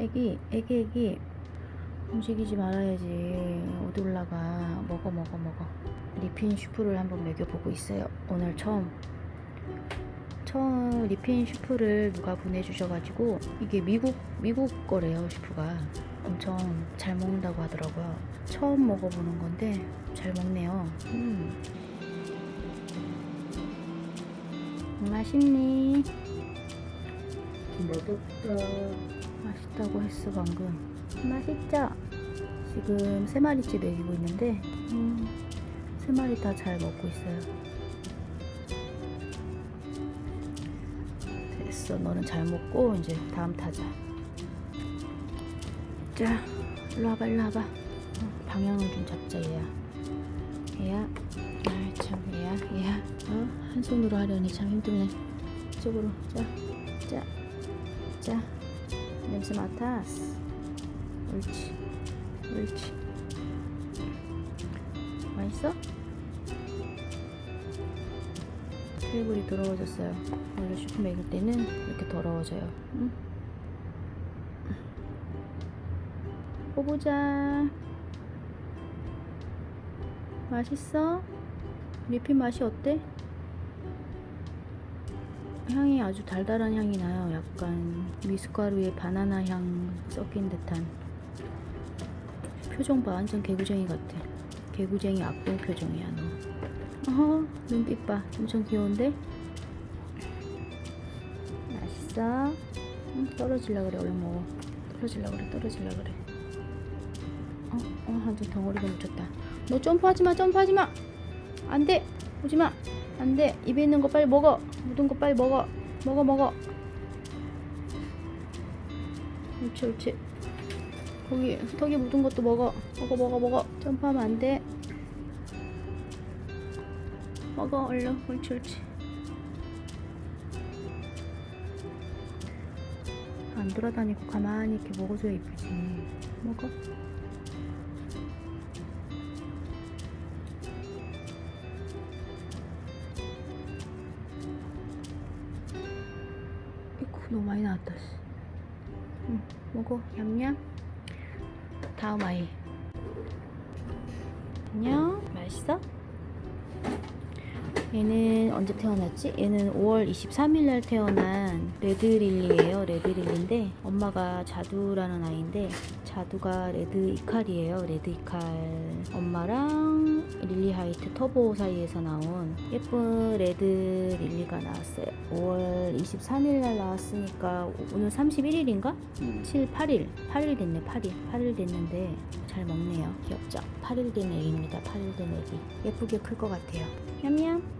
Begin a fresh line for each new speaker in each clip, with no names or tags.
애기, 애기, 애기. 움직이지 말아야지. 어디 올라가. 먹어, 먹어, 먹어. 리핀 슈프를 한번 먹여보고 있어요. 오늘 처음. 처음 리핀 슈프를 누가 보내주셔가지고 이게 미국 미국 거래요 슈프가 엄청 잘 먹는다고 하더라고요. 처음 먹어보는 건데 잘 먹네요. 음. 맛있니?
맛없다.
맛있다고 했어 방금. 맛있죠? 지금 세 마리째 먹이고 있는데 음, 세 마리 다 잘 먹고 있어요. 됐어, 너는 잘 먹고 이제 다음 타자. 자, 일로 와봐, 일로 와봐. 어, 방향을 좀 잡자 얘야. 얘야, 아참 얘야, 얘야. 어? 한 손으로 하려니 참 힘드네. 이쪽으로, 자, 자, 자. 냄새 맡았어. 옳지, 옳지. 맛있어? 테이블이 더러워졌어요. 원래 슈프 먹일 때는 이렇게 더러워져요. 응? 뽑보자 맛있어? 리필 맛이 어때? 향이 아주 달달한 향이 나요. 약간 미숫가루에 바나나 향 섞인 듯한. 표정 봐. 완전 개구쟁이 같아. 개구쟁이 악동 표정이야, 너. 어허, 눈빛 봐. 엄청 귀여운데? 맛있어? 응, 떨어질라 그래. 얼른 먹어. 떨어질라 그래. 떨어질라 그래. 어, 어, 한쪽 덩어리가 묻혔다. 너 점프하지 마, 점프하지 마! 안 돼! 오지 마! 안 돼! 입에 있는 거 빨리 먹어! 묻은 거 빨리 먹어! 먹어, 먹어! 옳지, 옳지. 거기, 턱에 묻은 것도 먹어. 먹어, 먹어, 먹어. 점프하면 안 돼. 먹어, 얼른. 옳지, 옳지. 안 돌아다니고 가만히 이렇게 먹어줘야 이쁘지. 먹어. 너무 많이 나왔다. 씨. 응, 먹어. 냠냠. 다음 아이. 안녕. 맛있어? 얘는 언제 태어났지? 얘는 5월 23일 날 태어난 레드릴리예요. 레드릴리인데 엄마가 자두라는 아이인데 자두가 레드 이칼이에요. 레드 이칼. 엄마랑 릴리 하이트 터보 사이에서 나온 예쁜 레드 릴리가 나왔어요. 5월 23일 날 나왔으니까 오늘 31일인가? 7, 8일. 8일 됐네, 8일. 8일 됐는데 잘 먹네요. 귀엽죠? 8일 된 애기입니다. 8일 된 애기. 예쁘게 클 것 같아요. 냠냠.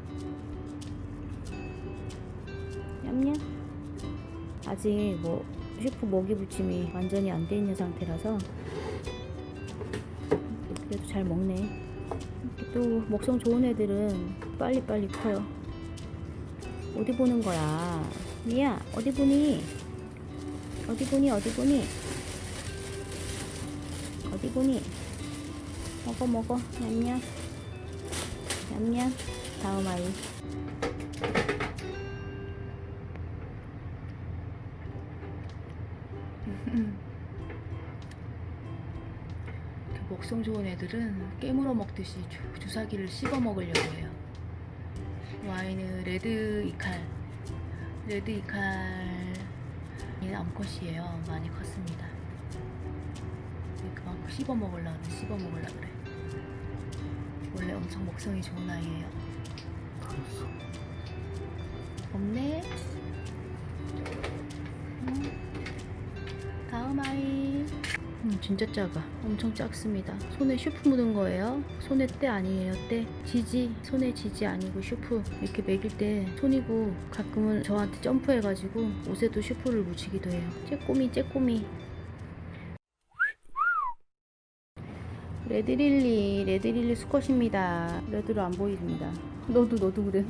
냠냠. 아직 뭐 슈프 먹이 붙임이 완전히 안 돼 있는 상태라서 그래도 잘 먹네. 또 먹성 좋은 애들은 빨리빨리 커요. 어디 보는 거야? 미야, 어디 보니? 어디 보니? 어디 보니? 어디 보니? 먹어 먹어 냠냠 냠냠 다음 아이 먹성 좋은 애들은 깨물어 먹듯이 주, 주사기를 씹어 먹으려고 해요. 와인은 레드 이칼 레드 이칼 얘는 암컷이에요. 많이 컸습니다. 그만큼 씹어 먹으려 그래. 씹어 먹으려 그래. 원래 엄청 먹성이 좋은 아이예요. 없네. 음. 아이. 음, 진짜 작아. 엄청 작습니다. 손에 슈프 묻은 거예요. 손에 때 아니에요, 때. 지지. 손에 지지 아니고 슈프. 이렇게 먹일 때 손이고 가끔은 저한테 점프해가지고 옷에도 슈프를 묻히기도 해요. 째꼬미, 째꼬미. 레드릴리, 레드릴리 수컷입니다. 레드로 안 보입니다. 너도, 너도 그래.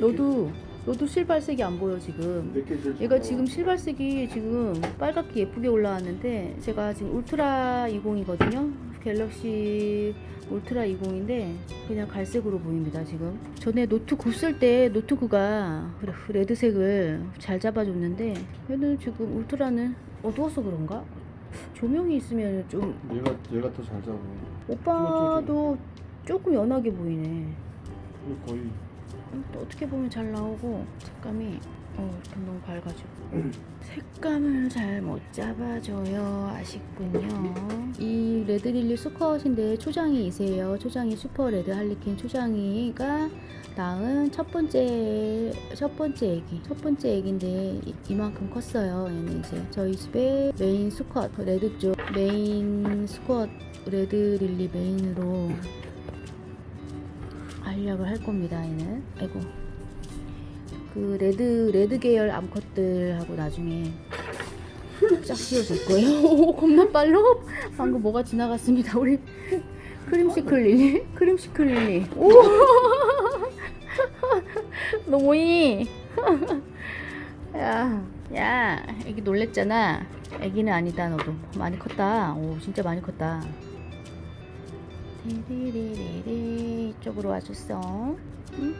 너도, 너도 실발색이 안 보여, 지금. 얘가 지금 실발색이 지금 빨갛게 예쁘게 올라왔는데 제가 지금 울트라 20이거든요 갤럭시 울트라 20인데 그냥 갈색으로 보입니다 지금 전에 노트 9 쓸 때 노트 9가 레드색을 잘 잡아줬는데 얘는 지금 울트라는 어두워서 그런가? 조명이 있으면 좀
얘가 얘가 더 잘 잡아.
오빠도 조금 연하게 보이네.
거의
음, 또 어떻게 보면 잘 나오고 색감이 어 이렇게 너무 밝아지고. 색감을 잘 못 잡아줘요 아쉽군요. 이 레드릴리 수컷인데 초장이 이세요. 초장이 슈퍼 레드 할리퀸 초장이가 낳은 첫 번째 첫 번째 애기. 첫 번째 애기인데 이, 이만큼 컸어요. 얘는 이제 저희 집에 메인 수컷 레드 쪽 메인 수컷 레드릴리 메인으로 알약을 할 겁니다. 얘는 아이고 그 레드 레드 계열 암컷들하고 나중에 짝 씌워줄 거예요. 오, 겁나 빨로 방금 뭐가 지나갔습니다. 우리 크림시클 릴리 크림시클 릴리 오 너 뭐니? 야, 야, 애기 놀랬잖아. 애기는 아니다, 너도. 많이 컸다. 오, 진짜 많이 컸다. 리리리리리 이쪽으로 와줬어. 응?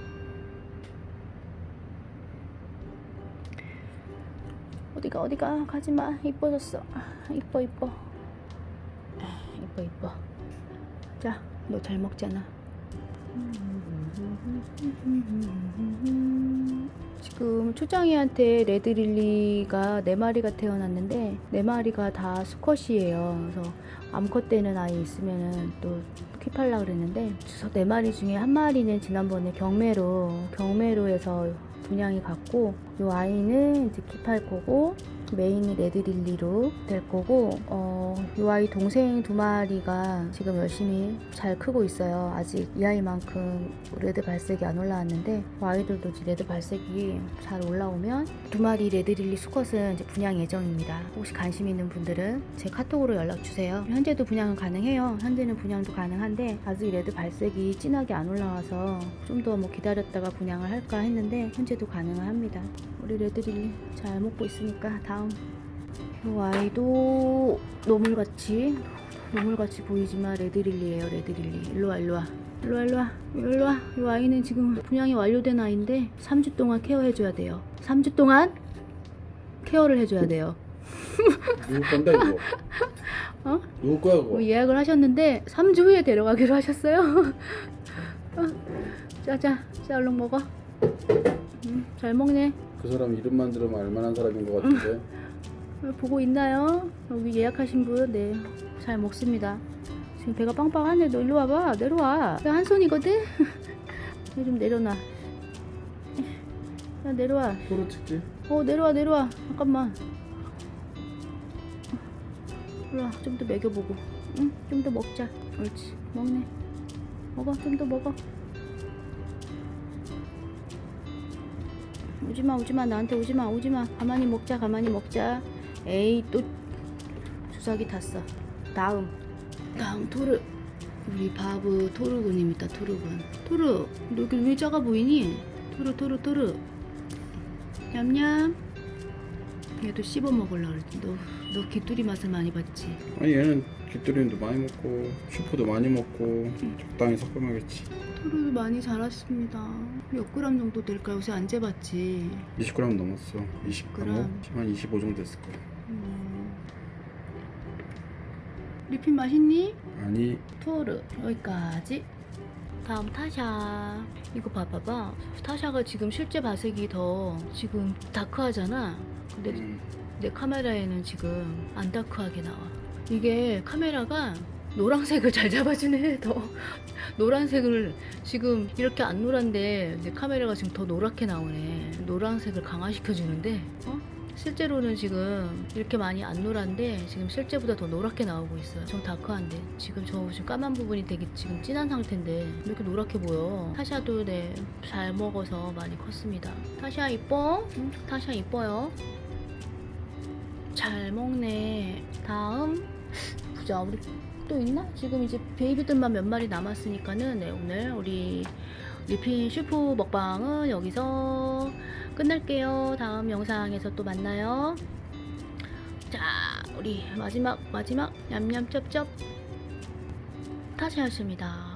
어디가 어디가 가지마 이뻐졌어. 이뻐 이뻐. 아, 이뻐 이뻐. 자, 너 잘 먹잖아. 지금 초장이한테 레드릴리가 네 마리가 태어났는데 네 마리가 다 수컷이에요. 그래서 암컷 되는 아이 있으면은 또 킵하려 그랬는데 저네 마리 중에 한 마리는 지난번에 경매로 경매로에서 분양이 갔고 이 아이는 이제 킵할 거고 메인이 레드릴리로 될 거고 어, 이 아이 동생 두 마리가 지금 열심히 잘 크고 있어요. 아직 이 아이만큼 레드 발색이 안 올라왔는데 그 아이들도 레드 발색이 잘 올라오면 두 마리 레드릴리 수컷은 이제 분양 예정입니다. 혹시 관심 있는 분들은 제 카톡으로 연락 주세요. 현재도 분양은 가능해요. 현재는 분양도 가능한데 아직 레드 발색이 진하게 안 올라와서 좀 더 뭐 기다렸다가 분양을 할까 했는데 현재도 가능은 합니다. 우리 레드릴리 잘 먹고 있으니까 다음. 이 아이도 노물같이 노물같이 보이지만 레드릴리예요 레드릴리. 일로와 일로와. 일로와 일로와. 일로와. 이 아이는 지금 분양이 완료된 아이인데 3주 동안 케어해줘야 돼요. 3주 동안 케어를 해줘야 돼요.
누구 건데 이거?
어?
누구 거야 그거?
뭐 예약을 하셨는데 3주 후에 데려가기로 하셨어요? 어, 자자 자 얼른 먹어 음, 잘 먹네
그 사람 이름만 들으면 알만한 사람인 것 같은데.
어, 보고 있나요? 여기 예약하신 분, 네. 잘 먹습니다. 지금 배가 빵빵하네. 너 일로 와봐. 내려와. 나한 손이거든? 얘좀 내려놔. 야, 내려와.
포로 찍지?
어, 내려와, 내려와. 잠깐만. 일로 와. 좀 더 먹여보고. 응? 좀 더 먹자. 옳지. 먹네. 먹어. 좀 더 먹어. 오지마, 오지마. 나한테 오지마, 오지마. 가만히 먹자, 가만히 먹자. 에이, 또 주사기 탔어. 다음. 다음, 토르. 우리 바브 토르군입니다, 토르군. 토르, 너 여기 왜 작아 보이니? 토르, 토르, 토르. 냠냠. 얘도 씹어 먹으려고 그랬지. 너, 너 귀뚜리 맛을 많이 봤지?
아니 얘는 깃들이도 많이 먹고 슈퍼도 많이 먹고 적당히 섞어 먹겠지.
토르 많이 자랐습니다. 몇 그램 정도 될까? 요새 안 재봤지.
20g 넘었어. 20g.
그럼.
한25 정도 됐을 거야.
음. 리필 맛있니?
아니
토르 여기까지 다음 타샤 이거 봐봐봐 타샤가 지금 실제 발색이 더 지금 다크하잖아 근데
음,
내 카메라에는 지금 안 다크하게 나와 이게 카메라가 노란색을 잘 잡아주네 더 노란색을 지금 이렇게 안 노란데 내 카메라가 지금 더 노랗게 나오네 노란색을 강화시켜 주는데 어? 실제로는 지금 이렇게 많이 안 노란데 지금 실제보다 더 노랗게 나오고 있어요 좀 다크한데 지금 저 지금 까만 부분이 되게 지금 진한 상태인데 왜 이렇게 노랗게 보여 타샤도 네 잘 먹어서 많이 컸습니다 타샤 이뻐? 응? 타샤 이뻐요 잘 먹네. 다음 보자 우리 또 있나? 지금 이제 베이비들만 몇 마리 남았으니까는 네, 오늘 우리 리핀 슈프 먹방은 여기서 끝낼게요. 다음 영상에서 또 만나요. 자, 우리 마지막 마지막 냠냠 쩝쩝 타샤였습니다.